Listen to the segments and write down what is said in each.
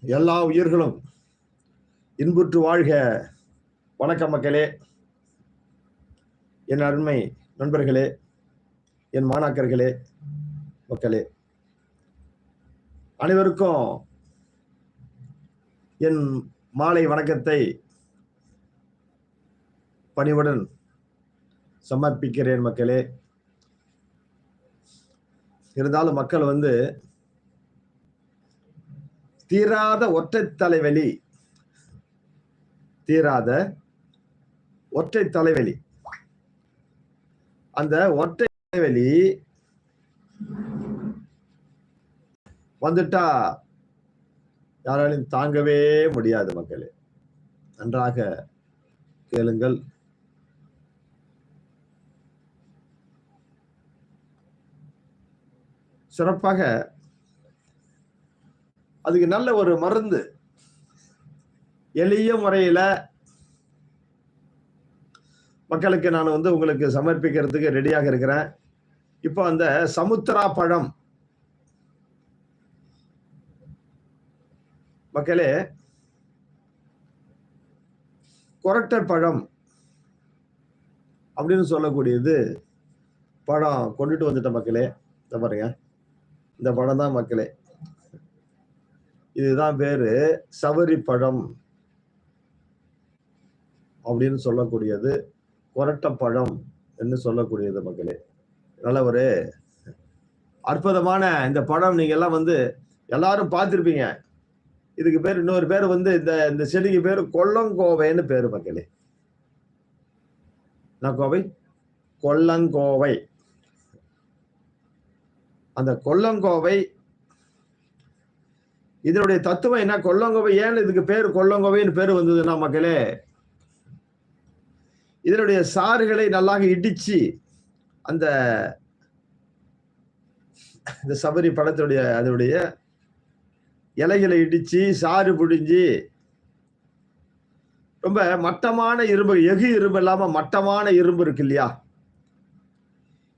எல்லா உயிர்களும் இன்புற்று வாழ்க. வணக்க மக்களே. என் அருமை நண்பர்களே என் மாணாக்கர்களே மக்களே. அனைவருக்கும் என் மாலை வணக்கத்தை பணிவுடன் சமர்ப்பிக்கிறேன் மக்களே. இருந்தாலும் மக்கள் வந்து தீராத ஒற்றை தலைவலி. தீராத ஒற்றை தலைவலி. அந்த ஒற்றை தலைவலி வந்துட்டா யாராலையும் தாங்கவே முடியாது மக்களே. நன்றாக கேளுங்கள். சிறப்பாக அதுக்கு நல்ல ஒரு மருந்து. எளிய முறையில மக்களுக்கு நான் வந்து உங்களுக்கு சமர்ப்பிக்கிறதுக்கு ரெடியாக இருக்கிறேன். இப்போ அந்த சமுத்திரா பழம். மக்களே கொரட்டர் பழம் அப்படின்னு சொல்லக்கூடியது பழம் கொண்டுட்டு வந்துட்ட மக்களே இந்த பாருங்க. இந்த பழம் தான் மக்களே. இதுதான் பேரு சவரி பழம் அப்படின்னு சொல்லக்கூடியது கொரட்டப்பழம் என்று சொல்லக்கூடியது மக்களே. நல்ல ஒரு அற்புதமான இந்த படம் நீங்க எல்லாம் வந்து எல்லாரும் பார்த்துருப்பீங்க. இதுக்கு பேர் இன்னொரு பேர் வந்து இந்த இந்த செடிக்கு பேர் கொல்லங்கோவைன்னு பேர் மக்களே. நான் கோவை? கொல்லங்கோவை. அந்த கொல்லங்கோவை இதனுடைய தத்துவம் என்ன? கொல்லங்கோவை. ஏன் இதுக்கு பேர் கொல்லங்கோவைன்னு பேர் வந்ததுன்னா மக்களே? இதனுடைய சாறுகளை நல்லாக இடிச்சு அந்த இந்த சபரி படத்துடைய அதனுடைய இலைகளை இடிச்சு சாறு புடிஞ்சு ரொம்ப மட்டமான இரும்பு எகு இரும்பு இல்லாமல் மட்டமான இரும்பு இருக்கு இல்லையா?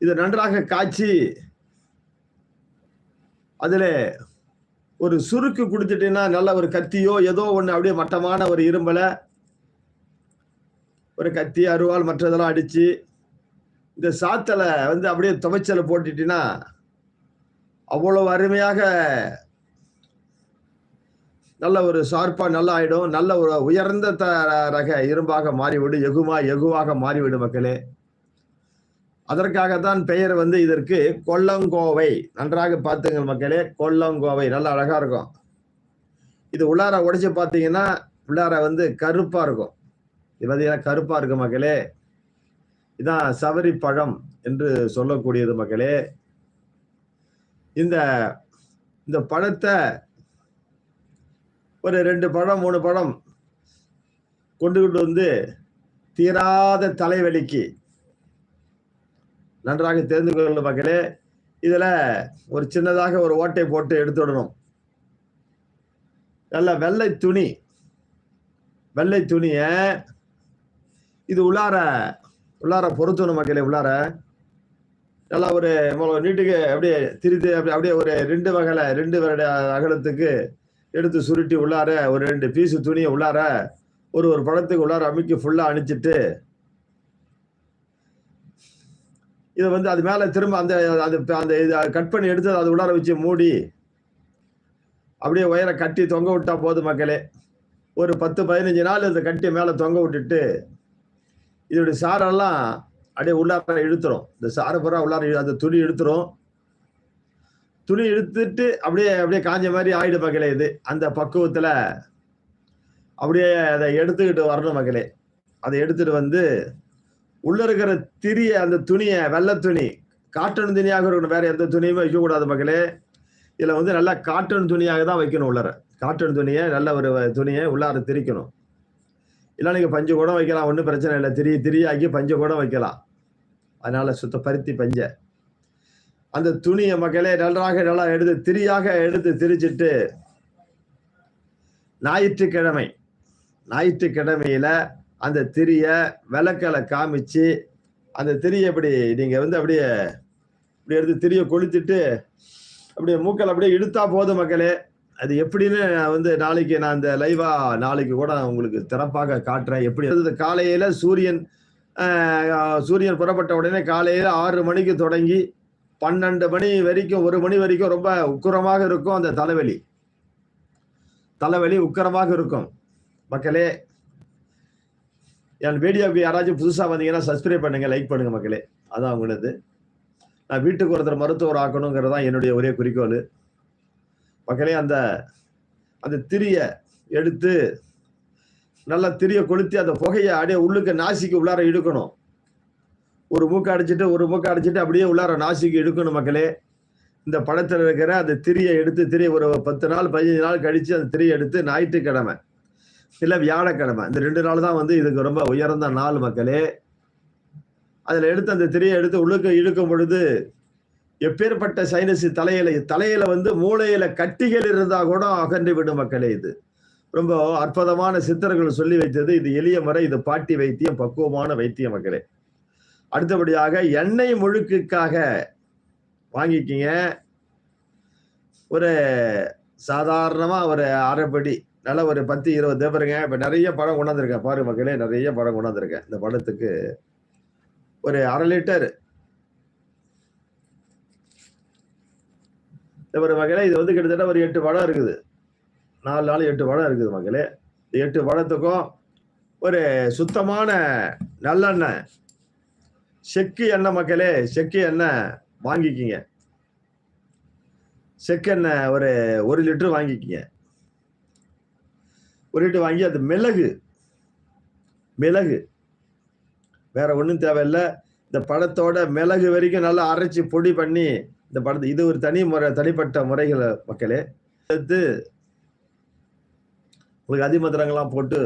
இதை நன்றாக காய்ச்சி அதில் ஒரு சுருக்கு கொடுத்துட்டீங்கன்னா நல்ல ஒரு கத்தியோ ஏதோ ஒன்று அப்படியே மட்டமான ஒரு இரும்பல ஒரு கத்தி அருவாள் மற்றதெல்லாம் அடித்து இந்த சாத்தலை வந்து அப்படியே துவைச்சலை போட்டுட்டீங்கன்னா அவ்வளோ அருமையாக நல்ல ஒரு ஷார்ப்பா நல்லா ஆகிடும் நல்ல ஒரு உயர்ந்த த ரக இரும்பாக மாறிவிடும். எகுமா எகுவாக மாறிவிடும் மக்களே. அதற்காகத்தான் பெயர் வந்து இதற்கு கொல்லங்கோவை. நன்றாக பார்த்துங்க மக்களே கொல்லங்கோவை. நல்லா அழகா இருக்கும். இது உள்ளார உடைச்சு பார்த்தீங்கன்னா உள்ளார வந்து கருப்பா இருக்கும். இது பார்த்தீங்கன்னா கருப்பா இருக்கு மக்களே. இதான் சவரி பழம் என்று சொல்லக்கூடியது மக்களே. இந்த இந்த பழத்தை ஒரு ரெண்டு பழம் மூணு பழம் கொண்டுகிட்டு வந்து தீராத தலைவலிக்கு நன்றாக தெரிந்து கொள்ளும் மக்களே இதில் ஒரு சின்னதாக ஒரு ஓட்டை போட்டு எடுத்து விடணும் நல்ல வெள்ளை துணி. வெள்ளை துணியை இது உள்ளார உள்ளார பொருத்தணும் மக்களே உள்ளார. நல்லா ஒரு நீட்டுக்கு அப்படியே திரித்து அப்படி அப்படியே ஒரு ரெண்டு வகையில ரெண்டு வருட அகலத்துக்கு எடுத்து சுருட்டி உள்ளார ஒரு ரெண்டு பீஸு துணியை உள்ளார ஒரு ஒரு படத்துக்கு உள்ளார அமைக்கி ஃபுல்லாக அணிச்சிட்டு இதை வந்து அது மேலே திரும்ப அந்த அது அந்த இது கட் பண்ணி எடுத்து அது உள்ளார வச்சு மூடி அப்படியே ஒயரை கட்டி தொங்க விட்டா போதும் மக்களே. ஒரு பத்து பதினஞ்சு நாள் இதை கட்டி மேலே தொங்க விட்டுட்டு இதோடைய சாரெல்லாம் அப்படியே உள்ளார இழுத்துரும். இந்த சாரை பூரா உள்ளார இழு- அந்த துணி இழுத்துரும். துணி இழுத்துட்டு அப்படியே அப்படியே காஞ்ச மாதிரி ஆயிடு மக்களே இது. அந்த பக்குவத்தில் அப்படியே அதை எடுத்துக்கிட்டு வரணும் மக்களே. அதை எடுத்துகிட்டு வந்து உள்ள இருக்கிற திரிய அந்த துணியை வெள்ளை துணி. காட்டன் துணியாக இருக்கணும் வேற எந்த துணியுமே வைக்கக்கூடாது மக்களே. இதில் வந்து நல்லா காட்டன் துணியாக தான் வைக்கணும் உள்ளர. காட்டன் துணியை நல்ல ஒரு துணியை உள்ளார திரிக்கணும். இல்லை நீங்கள் பஞ்சு கூட வைக்கலாம் ஒன்றும் பிரச்சனை இல்லை. திரி திரியாக்கி பஞ்சு கூட வைக்கலாம். அதனால் சுத்த பருத்தி பஞ்சை. அந்த துணியை மக்களே நன்றாக நல்லா எடுத்து திரியாக எடுத்து திரிச்சிட்டு ஞாயிற்றுக்கிழமை. ஞாயிற்றுக்கிழமையில அந்த திரிய விளக்கலை காமிச்சு அந்த திரியை இப்படி நீங்க வந்து அப்படியே இப்படி எடுத்து திரிய கொளுத்திட்டு அப்படியே மூக்கல் அப்படியே இழுத்தா போதும் மக்களே. அது எப்படின்னு நான் வந்து நாளைக்கு நான் அந்த லைவா நாளைக்கு கூட உங்களுக்கு திறப்பாக காட்டுறேன். எப்படி இருந்தது? காலையில சூரியன் சூரியன் புறப்பட்ட உடனே காலையில ஆறு மணிக்கு தொடங்கி பன்னெண்டு மணி வரைக்கும் ஒரு மணி வரைக்கும் ரொம்ப உக்கரமாக இருக்கும் அந்த தலைவலி. தலைவலி உக்கரமாக இருக்கும். மக்களே என் வீடியோவுக்கு யாராச்சும் புதுசாக வந்தீங்கன்னா சப்ஸ்கிரைப் பண்ணுங்க லைக் பண்ணுங்க மக்களே. அதான் அவங்களது நான் வீட்டுக்கு ஒருத்தர் மருத்துவர் ஆக்கணுங்கிறது தான் என்னுடைய ஒரே குறிக்கோள். மக்களே அந்த அந்த திரிய எடுத்து நல்லா திரிய கொளுத்தி அந்த புகையை அப்படியே உள்ளுக்கு நாசிக்கு உள்ளார இழுக்கணும். ஒரு மூக்கை அடிச்சிட்டு ஒரு மூக்கை அடிச்சிட்டு அப்படியே உள்ளார நாசிக்கு இழுக்கணும் மக்களே. இந்த படத்தில் இருக்கிற அந்த திரியை எடுத்து திரிய ஒரு பத்து நாள் பதினஞ்சு நாள் கழித்து அந்த திரியை எடுத்து ஞாயிற்றுக்கிழமை இல்லை வியாழக்கிழமை. இந்த ரெண்டு நாள் தான் வந்து இதுக்கு ரொம்ப உயர்ந்த நாள் மக்களே. அதில் எடுத்து அந்த திரியை எடுத்து உள்ளுக்கு இழுக்கும் பொழுது எப்பேற்பட்ட சைனஸ் தலையில தலையில வந்து மூளையில கட்டிகள் இருந்தா கூட அகன்று விடும் மக்களே இது. ரொம்ப அற்புதமான சித்தர்கள் சொல்லி வைத்தது இது எளிய முறை இது பாட்டி வைத்தியம் பக்குவமான வைத்தியம் மக்களே. அடுத்தபடியாக எண்ணெய் முழுக்குக்காக வாங்கிக்கிங்க. ஒரு சாதாரணமாக ஒரு அரைப்படி நல்ல ஒரு பத்து இருபது பேருங்க. இப்போ நிறைய படம் கொண்டாந்துருக்கேன். பாரு மக்களே நிறைய படம் கொண்டாந்துருக்கேன். இந்த படத்துக்கு ஒரு அரை லிட்டர். ஒரு மகளே இது வந்து கிட்டத்தட்ட ஒரு எட்டு படம் இருக்குது. நாலு நாள் எட்டு படம் இருக்குது மக்களே. இந்த எட்டு படத்துக்கும் ஒரு சுத்தமான நல்லெண்ணெய் செக்கு எண்ணெய் மக்களே செக்கு எண்ணெய் வாங்கிக்கிங்க. செக்கெண்ணெய் ஒரு ஒரு லிட்டர் வாங்கிக்கிங்க. ஒரு வாங்கி அது மிளகு. மிளகு. வேற ஒன்றும் தேவையில்லை. இந்த படத்தோட மிளகு வரைக்கும் நல்லா அரைச்சி பொடி பண்ணி இந்த படத்தை இது ஒரு தனி முறை தனிப்பட்ட முறைகளை மக்களே. எடுத்து உங்களுக்கு அதிமந்திரங்கள்லாம் போட்டு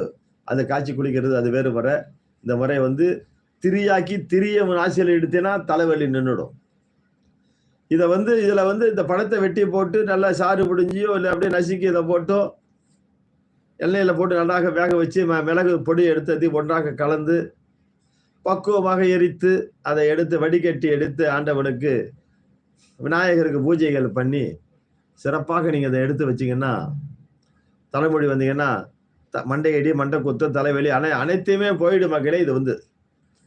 அதை காய்ச்சி குடிக்கிறது அது வேறு முறை. இந்த முறை வந்து திரியாக்கி திரிய ஆசையில் எடுத்தேன்னா தலைவலி நின்றுடும் இதை வந்து இதில் வந்து இந்த படத்தை வெட்டி போட்டு நல்லா சாறு பிடிஞ்சியோ இல்லை அப்படியே நசுக்கி இதை போட்டோ எண்ணெயில் போட்டு நன்றாக வேக வச்சு ம- மிளகு பொடி எடுத்து அதி ஒன்றாக கலந்து பக்குவமாக எரித்து அதை எடுத்து வடிகட்டி எடுத்து ஆண்டவனுக்கு விநாயகருக்கு பூஜைகள் பண்ணி சிறப்பாக நீங்கள் அதை எடுத்து வச்சிங்கன்னா தலைமொழி வந்தீங்கன்னா த- மண்டையடி மண்டை குத்து தலைவலி அனை அனைத்தையுமே போயிடு மக்களே இது வந்து.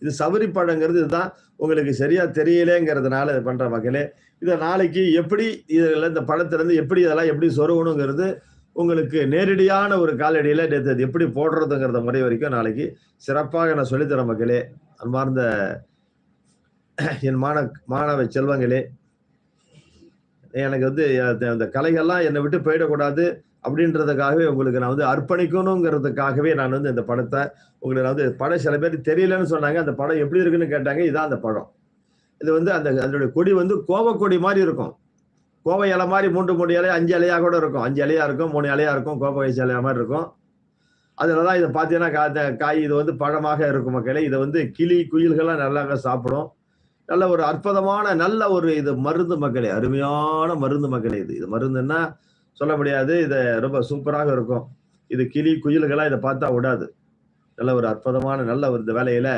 இது சவுரி பழங்கிறது இதுதான். உங்களுக்கு சரியாக தெரியலேங்கிறதுனால இது பண்ணுற மக்களே இதை நாளைக்கு எப்படி இதில் இந்த பழத்துலேருந்து எப்படி இதெல்லாம் எப்படி சொருகணுங்கிறது உங்களுக்கு நேரடியான ஒரு காலடியில் நேற்று அது எப்படி போடுறதுங்கிறத முறை வரைக்கும் நாளைக்கு சிறப்பாக நான் சொல்லித்தர மக்களே. அன்பார்ந்த என் மாண மாணவ செல்வங்களே. எனக்கு வந்து அந்த- அந்த கலைகள்லாம் என்னை விட்டு போயிடக்கூடாது அப்படின்றதுக்காகவே உங்களுக்கு நான் வந்து அர்ப்பணிக்கணுங்கிறதுக்காகவே நான் வந்து இந்த படத்தை உங்களுக்கு நான் வந்து படம் சில பேர் தெரியலன்னு சொன்னாங்க அந்த படம் எப்படி இருக்குன்னு கேட்டாங்க இதான் அந்த படம். இது வந்து அந்த அதனுடைய கொடி வந்து கோவக்கொடி மாதிரி இருக்கும். கோவை இலை மாதிரி மூன்று மூணு இலையா அஞ்சு இலையாக கூட இருக்கும். அஞ்சு இலையா இருக்கும் மூணு இலையா இருக்கும் கோப்பை வயசு இலையா மாதிரி இருக்கும். அதில் தான் இதை பார்த்தீங்கன்னா கா காய் இது வந்து பழமாக இருக்கும் மக்களே. இதை வந்து கிளி குயில்கள்லாம் நல்லாவே சாப்பிடும். நல்ல ஒரு அற்புதமான நல்ல ஒரு இது மருந்து மக்களே. அருமையான மருந்து மக்களே இது. இது மருந்துன்னா சொல்ல முடியாது. இது ரொம்ப சூப்பராக இருக்கும். இது கிளி குயில்களாக இதை பார்த்தா விடாது நல்ல ஒரு அற்புதமான நல்ல ஒரு இந்த வேலையில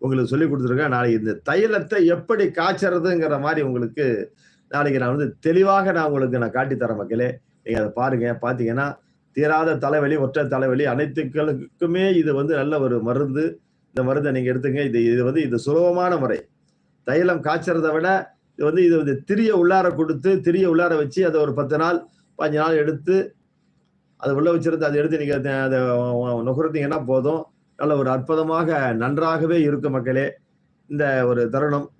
உங்களுக்கு சொல்லி கொடுத்துருக்கேன். நாளைக்கு இந்த தைலத்தை எப்படி காய்ச்சறதுங்கிற மாதிரி உங்களுக்கு நாளைக்கு நான் வந்து தெளிவாக நான் உங்களுக்கு நான் காட்டி தரேன் மக்களே. நீங்க அதை பாருங்க பார்த்தீங்கன்னா தீராத தலைவலி ஒற்றை தலைவலி அனைத்துக்களுக்குமே இது வந்து நல்ல ஒரு மருந்து. இந்த மருந்தை நீங்க எடுத்துங்க. இது இது வந்து இது சுலபமான முறை. தைலம் காய்ச்சறதை விட இது வந்து இது வந்து திரிய உள்ளார கொடுத்து திரிய உள்ளார வச்சு அதை ஒரு பத்து நாள் பாஞ்சு நாள் எடுத்து அதை உள்ள வச்சிருந்து அதை எடுத்து நீங்கள் அதை- அதை நுகர்த்தீங்கன்னா போதும். நல்ல ஒரு அற்புதமாக நன்றாகவே இருக்கும் மக்களே. இந்த ஒரு தருணம்.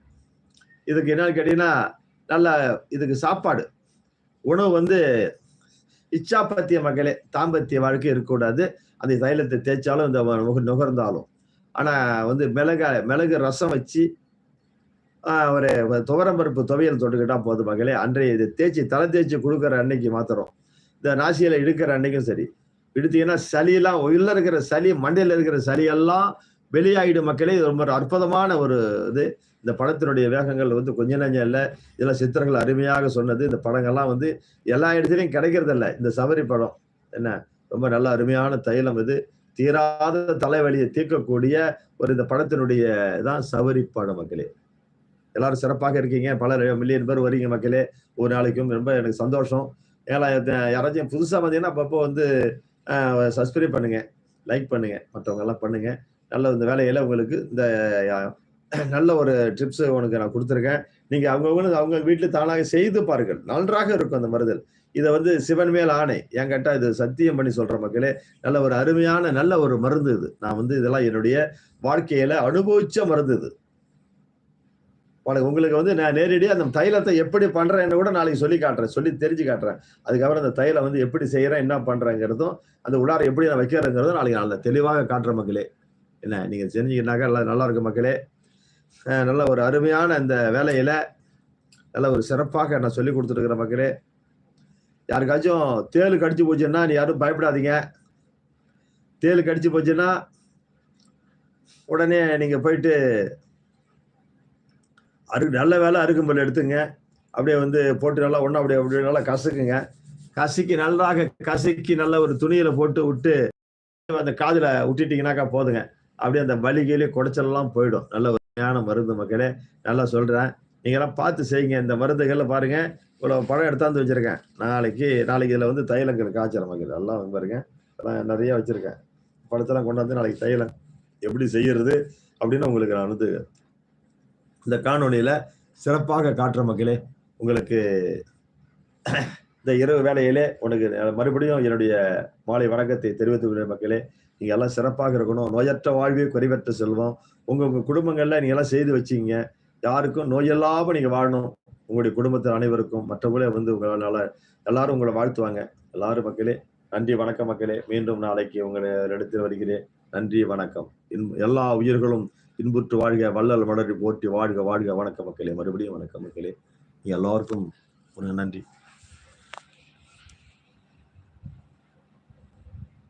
இதுக்கு என்னன்னு கேட்டீங்கன்னா நல்ல இதுக்கு சாப்பாடு. உணவு வந்து இச்சாப்பத்திய மகளே தாம்பத்திய வாழ்க்கை இருக்கக்கூடாது. அந்த தைலத்தை தேய்ச்சாலும் இந்த நுக- நுகர்ந்தாலும். ஆனால் வந்து மிளகா மிளகு ரசம் வச்சு ஒரு துவரம்பருப்பு துவையல் தொட்டுக்கிட்டால் போதும் மகளே. அன்றைய இது தேய்ச்சி தலை தேய்ச்சி கொடுக்குற அன்னைக்கு மாத்திரம். இந்த நாசியில் இழுக்கிற அன்னைக்கும் சரி. இழுத்தீங்கன்னா சளியெல்லாம் உள்ள இருக்கிற சளி மண்டையில் இருக்கிற சளியெல்லாம் வெளியாகிடும் வெளியாயிடும் மக்களே இது ரொம்ப ஒரு அற்புதமான ஒரு இது. இந்த படத்தினுடைய வேகங்கள் வந்து கொஞ்ச நஞ்சம் இல்லை. இதெல்லாம் சித்திரங்கள் அருமையாக சொன்னது. இந்த படங்கள்லாம் வந்து எல்லா இடத்துலையும் கிடைக்கிறதில்ல. இந்த சபரி படம் என்ன? ரொம்ப நல்ல அருமையான தைலம் இது. தீராத தலைவலியை தீர்க்கக்கூடிய ஒரு இந்த படத்தினுடைய தான் சபரி படம் மக்களே. எல்லாரும் சிறப்பாக இருக்கீங்க. பல மில்லியன் பேர் வரீங்க மக்களே. ஒரு நாளைக்கும் ரொம்ப எனக்கு சந்தோஷம். ஏன்னா யாராச்சும் புதுசாக பார்த்தீங்கன்னா அப்பப்போ வந்து சப்ஸ்கிரைப் பண்ணுங்க. லைக் பண்ணுங்க. மற்றவங்க எல்லாம் பண்ணுங்க. நல்ல இந்த வேலையில உங்களுக்கு இந்த நல்ல ஒரு டிப்ஸ் உனக்கு நான் கொடுத்துருக்கேன். நீங்க அவங்கவுங்களுக்கு அவங்க வீட்டில் தானாக செய்து பாருங்கள். நன்றாக இருக்கும் அந்த மருதல் இதை வந்து சிவன் மேல் ஆணை. என்கிட்ட இது சத்தியம் பண்ணி சொல்ற மக்களே. நல்ல ஒரு அருமையான நல்ல ஒரு மருந்து இது. நான் வந்து இதெல்லாம் என்னுடைய வாழ்க்கையில அனுபவிச்ச மருந்து இது. உனக்கு உங்களுக்கு வந்து நான் நேரடியாக அந்த தைலத்தை எப்படி பண்றேன்னு கூட நாளைக்கு சொல்லி காட்டுறேன். சொல்லி தெரிஞ்சு காட்டுறேன். அதுக்கப்புறம் அந்த தைலை வந்து எப்படி செய்யறேன் என்ன பண்றேங்கிறதும் அந்த உடாரை எப்படி நான் வைக்கிறேங்கிறதும் நாளைக்கு நான் தெளிவாக காட்டுற மக்களே. என்ன நீங்க தெரிஞ்சுக்கிட்டாக்க நல்லா நல்லா இருக்கு மக்களே. நல்ல ஒரு அருமையான இந்த வேலையில நல்ல ஒரு சிறப்பாக நான் சொல்லி கொடுத்துருக்கிற மக்களே. யாருக்காச்சும் தேள் கடிச்சு போச்சுன்னா நீ யாரும் பயப்படாதீங்க. தேள் கடிச்சு போச்சுன்னா உடனே நீங்கள் போயிட்டு அரு நல்ல வேலை அருகும்பல் எடுத்துங்க. அப்படியே வந்து போட்டு நல்லா ஒன்றா அப்படியே அப்படியே நல்லா கசக்குங்க. கசக்கி நல்லாக கசக்கி நல்ல ஒரு துணியில் போட்டு விட்டு அந்த காதில் விட்டுட்டீங்கன்னாக்கா போதுங்க. அப்படியே அந்த வலிகையிலே கீழே குடைச்சல்லாம் போயிடும். நல்ல அருமையான ஞான மருந்து மக்களே நல்லா சொல்கிறேன் நீங்களாம் பார்த்து செய்யுங்க. இந்த மருந்துகளை பாருங்க. இவ்வளோ பழம் எடுத்தாந்து வச்சுருக்கேன். நாளைக்கு நாளைக்கு இதில் வந்து தைலங்கள் காய்ச்சல் மக்கள். எல்லாம் வந்து பாருங்க. இதெல்லாம் நிறைய வச்சுருக்கேன். படத்தெல்லாம் கொண்டாந்து நாளைக்கு தைலம் எப்படி செய்கிறது அப்படின்னு உங்களுக்கு நான் வந்து இந்த காணொலியில் சிறப்பாக காட்டுற மக்களே உங்களுக்கு இந்த இரவு வேலையிலே உனக்கு மறுபடியும் என்னுடைய மாலை வணக்கத்தை தெரிவித்துக் கொள்கிற மக்களே. நீங்க எல்லாம் சிறப்பாக இருக்கணும். நோயற்ற வாழ்வே குறைவற்ற செல்வம். உங்க உங்கள் குடும்பங்கள்ல நீங்க எல்லாம் செய்து வச்சீங்க. யாருக்கும் நோயில்லாம நீங்க வாழணும். உங்களுடைய குடும்பத்தில் அனைவருக்கும் மற்றவங்களே வந்து உங்களால எல்லாரும் உங்களை வாழ்த்துவாங்க. எல்லாரும் மக்களே நன்றி வணக்கம் மக்களே. மீண்டும் நாளைக்கு உங்களை இடத்தில் வருகிறேன். நன்றி வணக்கம். இன்- எல்லா உயிர்களும் இன்புற்று வாழ்க வள்ளல் மலரி போற்றி வாழ்க வாழ்க. வணக்கம் மக்களே. மறுபடியும் வணக்கம் மக்களே. எல்லாருக்கும் ஒரு நன்றி.